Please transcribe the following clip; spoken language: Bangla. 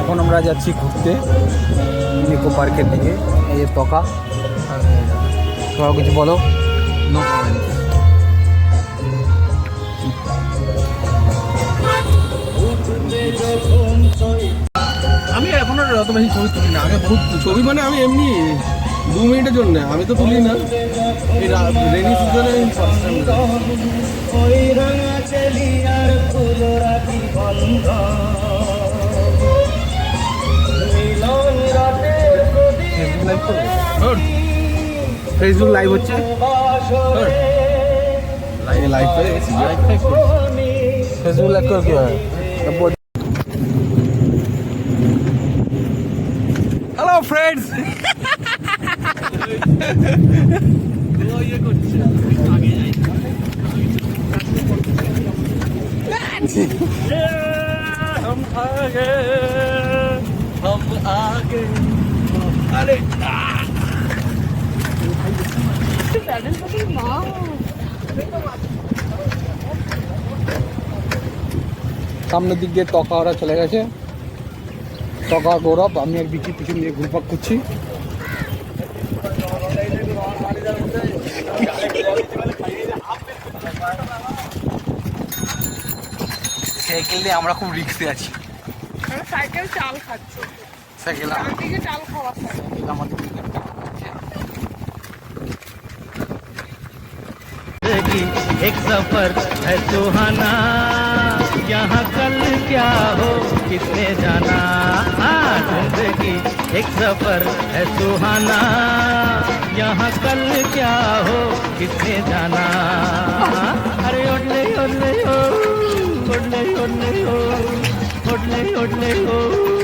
এখন আমরা যাচ্ছি ঘুরতে নিকো পার্কের দিকে এই যে তকা। তোমরা কিছু বলো? নো আমি এখন আর অত বেশি ছবি তুলি না আগে বহুত ছবি মানে আমি এমনি দু মিনিটের জন্য আমি তো তুলি না। এই রেনি সিজনে ফেসবুক লাইভ করবে? ফেসবুক লাইভ হচ্ছে? লাইভ ফেসবুক লাইভ করে কি হয়? হ্যালো ফ্রেন্ডস हम आगे हम आगे अरे সামনের দিক দিয়ে তকা ওরা চলে গেছে তকা গৌরব আমি আর বিচি পিছন দিয়ে ঘুরপাক করছি সাইকেল নিয়ে আমরা খুব রিক্সে আছি সাইকেল চাল খাচ্ছে সাইকেল চারদিকে চাল খাওয়া সাইকেল আমাদের जिंदगी एक सफर है सुहाना यहाँ कल क्या हो किसने जाना हाँ जिंदगी एक सफर है सुहाना यहाँ कल क्या हो किसने जाना ಒಡ್ಲೆ ಓಡ್ಲೆ ಓ